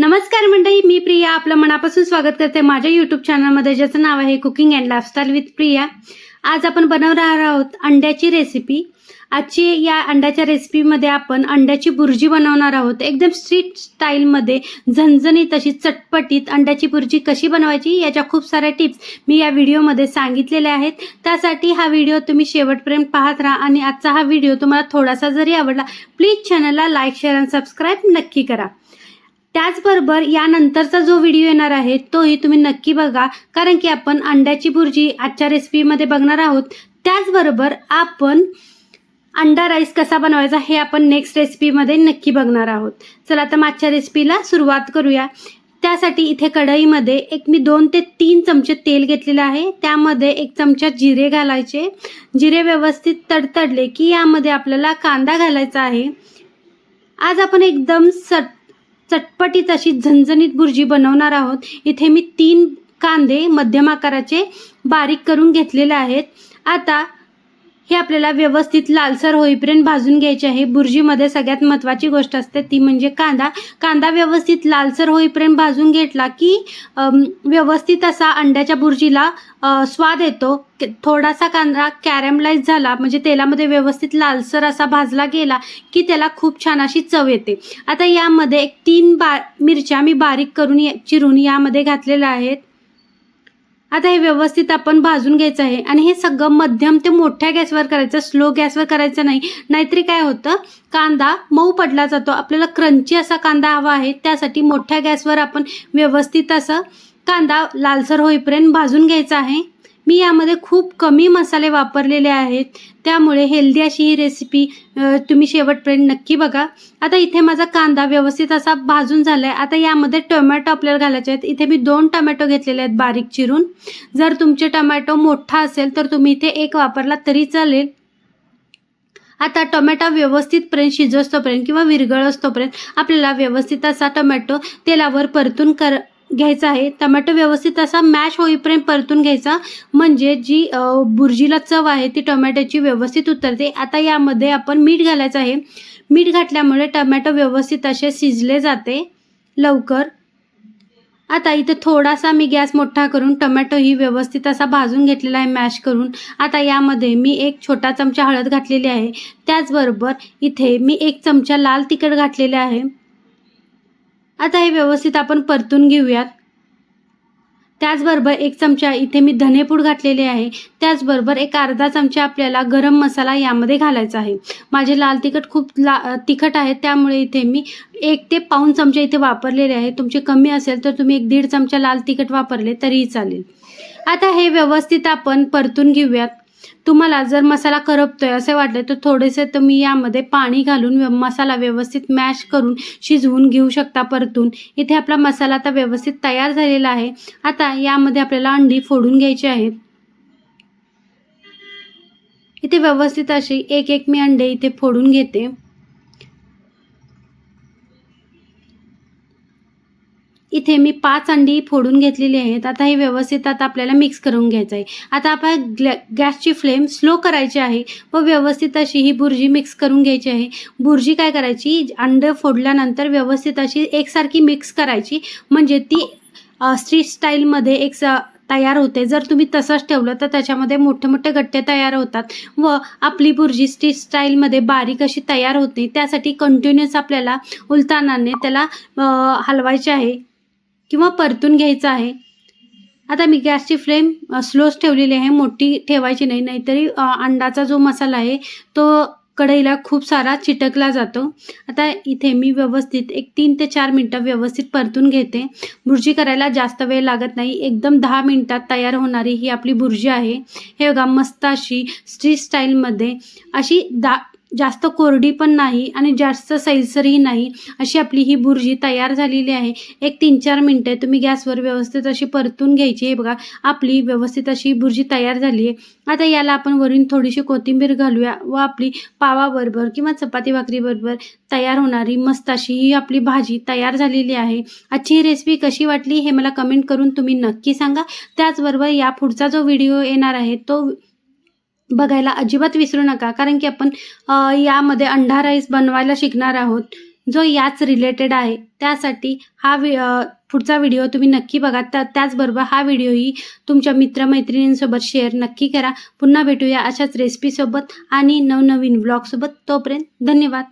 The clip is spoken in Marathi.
नमस्कार मंडळी मी प्रिया. आपलं मनापासून स्वागत करते माझ्या यूट्यूब चॅनलमध्ये ज्याचं नाव आहे cooking and lifestyle with Priya. आज आपण बनवणार आहोत अंड्याची रेसिपी आजची या अंड्याच्या रेसिपीमध्ये आपण अंड्याची बुर्जी बनवणार आहोत. एकदम स्ट्रीट स्टाईलमध्ये झणझणीत अशी चटपटीत अंड्याची बुर्जी कशी बनवायची याच्या खूप साऱ्या टिप्स मी या व्हिडिओमध्ये सांगितलेल्या आहेत. त्यासाठी हा व्हिडिओ तुम्ही शेवटपर्यंत पाहत राहा आणि आजचा हा व्हिडिओ तुम्हाला थोडासा जरी आवडला प्लीज चॅनलला लाईक शेअर आणि सबस्क्राईब नक्की करा. त्याचबरोबर यानंतरचा जो व्हिडिओ येणार आहे तोही तुम्ही नक्की बघा. कारण की आपण अंड्याची भुर्जी आजच्या रेसिपीमध्ये बघणार आहोत. त्याचबरोबर आपण अंडा राईस कसा बनवायचा हे आपण नेक्स्ट रेसिपीमध्ये नक्की बघणार आहोत. चला तर मागच्या रेसिपीला सुरुवात करूया. त्यासाठी इथे कढईमध्ये एक मी दोन ते तीन चमचे तेल घेतलेलं आहे. त्यामध्ये एक चमचा जिरे घालायचे. जिरे व्यवस्थित तडतडले की यामध्ये आपल्याला कांदा घालायचा आहे. आज आपण एकदम सट चटपटीत अशी झणझणीत बुर्जी बनवणार आहोत. इथे मी तीन कांदे मध्यम आकाराचे बारीक करून घेतलेले आहेत. आता हे आपल्याला व्यवस्थित लालसर होईपर्यंत भाजून घ्यायचे आहे. बुर्जीमध्ये सगळ्यात महत्त्वाची गोष्ट असते ती म्हणजे कांदा. कांदा व्यवस्थित लालसर होईपर्यंत भाजून घेतला की व्यवस्थित असा अंड्याच्या बुर्जीला स्वाद येतो. थोडासा कांदा कॅरमलाइज झाला म्हणजे तेलामध्ये व्यवस्थित लालसर असा भाजला गेला की त्याला खूप छान अशी चव येते. आता यामध्ये एक तीन बा मिरच्या मी बारीक करून चिरून यामध्ये घातलेल्या आहेत. आता हे व्यवस्थित आपण भाजून घ्यायचं आहे. आणि हे सगळं मध्यम ते मोठ्या गॅसवर करायचं स्लो गॅसवर करायचं नाही. नाहीतरी काय होतं कांदा मऊ पडला जातो. आपल्याला क्रंची असा कांदा हवा आहे त्यासाठी मोठ्या गॅसवर आपण व्यवस्थित असं कांदा लालसर होईपर्यंत भाजून घ्यायचा आहे. मी यामध्ये खूप कमी मसाले वापरलेले आहेत. त्यामुळे हेल्दी अशी ही रेसिपी तुम्ही शेवटपर्यंत नक्की बघा. आता इथे माझा कांदा व्यवस्थित असा भाजून झाला आहे आता यामध्ये टोमॅटो आपल्याला घालायचे आहेत. इथे मी दोन टोमॅटो घेतलेले आहेत बारीक चिरून. जर तुमचे टोमॅटो मोठा असेल तर तुम्ही इथे एक वापरला तरी चालेल. आता टोमॅटो व्यवस्थितपर्यंत शिजवतोपर्यंत किंवा विरघळस्तोपर्यंत आपल्याला व्यवस्थित असा टोमॅटो तेलावर परतून कर घ्यायचा आहे. टमॅटो व्यवस्थित असा मॅश होईपर्यंत परतून घ्यायचा. म्हणजे जी बुर्जीला चव आहे ती टोमॅटोची व्यवस्थित उतरते. आता यामध्ये आपण मीठ घालायचं आहे. मीठ घातल्यामुळे टमॅटो व्यवस्थित असे शिजले जाते लवकर. आता इथे थोडासा मी गॅस मोठा करून टमॅटो ही व्यवस्थित असा भाजून घेतलेला आहे मॅश करून. आता यामध्ये मी एक छोटा चमचा हळद घातलेली आहे. त्याचबरोबर इथे मी एक चमचा लाल तिखट घातलेले आहे. आता हे व्यवस्थित आपण परतून घेऊयात. त्याचबरोबर एक चमचा इथे मी धनेपूड घातलेले आहे. त्याचबरोबर एक अर्धा चमचा आपल्याला गरम मसाला यामध्ये घालायचा आहे. माझे लाल तिखट खूप ला तिखट आहे त्यामुळे इथे मी एक ते पाऊन चमचे इथे वापरलेले आहे. तुमचे कमी असेल तर तुम्ही एक दीड चमचा लाल तिखट वापरले तरीही चालेल. आता हे व्यवस्थित आपण परतून घेऊयात. तुम्हाला जर मसाला करपतोय असे वाटले तर थोडेसे तुम्ही यामध्ये पाणी घालून मसाला व्यवस्थित मॅश करून शिजवून घेऊ शकता परतून. इथे आपला मसाला आता व्यवस्थित तयार झालेला आहे. आता यामध्ये आपल्याला अंडी फोडून घ्यायची आहेत. इथे व्यवस्थित अशी एक एक मी अंडे इथे फोडून घेते. इथे मी पाच अंडी फोडून घेतलेली आहेत. आता हे व्यवस्थित आता आपल्याला मिक्स करून घ्यायचं आहे. आता आपण ग्लॅ गॅसची फ्लेम स्लो करायची आहे व व्यवस्थित अशी ही भुर्जी मिक्स करून घ्यायची आहे. भुर्जी काय करायची? अंडं फोडल्यानंतर व्यवस्थित अशी एकसारखी मिक्स करायची. म्हणजे ती स्ट्रीट स्टाईलमध्ये एक स तयार होते. जर तुम्ही तसंच ठेवलं तर त्याच्यामध्ये मोठे मोठे गट्टे तयार होतात व आपली भुर्जी स्ट्रीट स्टाईलमध्ये बारीक अशी तयार होते त्यासाठी कंटिन्युअस आपल्याला उलतानाने त्याला हलवायचे आहे. किंवा परतून घ्यायचं आहे. आता मी गॅसची फ्लेम स्लोच ठेवलेली आहे. मोठी ठेवायची नाही नाहीतरी अंडाचा जो मसाला आहे तो कढईला खूप सारा चिटकला जातो. आता इथे मी व्यवस्थित एक तीन ते चार मिनटं व्यवस्थित परतून घेते. बुर्जी करायला जास्त वेळ लागत नाही. एकदम दहा मिनटात तयार होणारी ही आपली बुर्जी आहे. हे बघा मस्त अशी स्ट्री स्टाईलमध्ये अशी दा जास्त कोरडी पण नाही आणि जास्त सैलसरही नाही अशी आपली ही भुर्जी तयार झालेली आहे. एक तीन चार मिनटं तुम्ही गॅसवर व्यवस्थित अशी परतून घ्यायची आहे. बघा आपली व्यवस्थित अशी भुर्जी तयार झाली आहे. आता याला आपण वरून थोडीशी कोथिंबीर घालूया व आपली पावाबरोबर किंवा चपाती भाकरीबरोबर तयार होणारी मस्त अशी ही आपली भाजी तयार झालेली आहे. आजची ही रेसिपी कशी वाटली हे मला कमेंट करून तुम्ही नक्की सांगा. त्याचबरोबर या पुढचा जो व्हिडिओ येणार आहे तो बघायला अजिबात विसरू नका. कारण की आपण यामध्ये अंडा राईस बनवायला शिकणार आहोत. जो याच रिलेटेड आहे. त्यासाठी हा वि पुढचा व्हिडिओ तुम्ही नक्की बघा. त्या त्याचबरोबर हा व्हिडिओही तुमच्या मित्रमैत्रिणींसोबत शेअर नक्की करा. पुन्हा भेटूया अशाच रेसिपीसोबत आणि नवनवीन व्लॉगसोबत तोपर्यंत धन्यवाद.